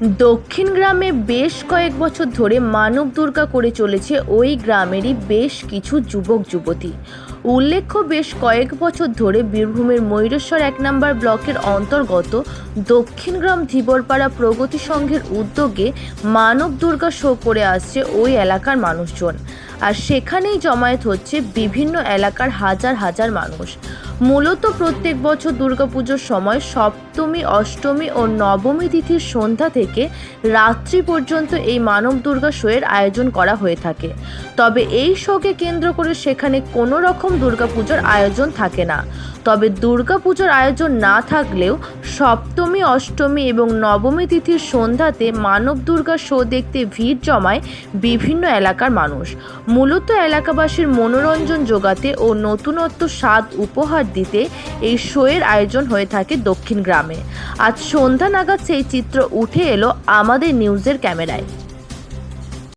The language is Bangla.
দক্ষিণ গ্রামে বেশ কয়েক বছর ধরে মানব দুর্গা করে চলেছে ওই গ্রামেরই বেশ কিছু যুবক, যুবতী। উল্লেখ্য, বেশ কয়েক বছর ধরে বীরভূমের ময়ূরেশ্বর এক নম্বর ব্লকের অন্তর্গত দক্ষিণগ্রাম ধীবরপাড়া প্রগতি সংঘের উদ্যোগে মানব দুর্গা শো করে আসছে ওই এলাকার মানুষজন। আর সেখানেই জমায়েত হচ্ছে বিভিন্ন এলাকার হাজার হাজার মানুষ। মূলত প্রত্যেক বছর দুর্গাপুজোর সময় সপ্তমী, অষ্টমী ও নবমী তিথির সন্ধ্যা থেকে রাত্রি পর্যন্ত এই মানব দুর্গা শোয়ের আয়োজন করা হয়ে থাকে। তবে এই শোকে কেন্দ্র করে সেখানে কোনো রকম দুর্গাপুজোর আয়োজন থাকে না। তবে দুর্গাপুজোর আয়োজন না থাকলেও সপ্তমী, অষ্টমী এবং নবমী তিথির সন্ধ্যাতে মানব দুর্গা শো দেখতে ভিড় জমায় বিভিন্ন এলাকার মানুষ। মূলত এলাকাবাসীর মনোরঞ্জন যোগাতে ও নতুনত্ব স্বাদ উপহার দিতে এই শোয়ের আয়োজন হয়ে থাকে দক্ষিণ গ্রামে। আজ সন্ধ্যা নাগাদ সেই চিত্র উঠে এলো আমাদের নিউজের ক্যামেরায়।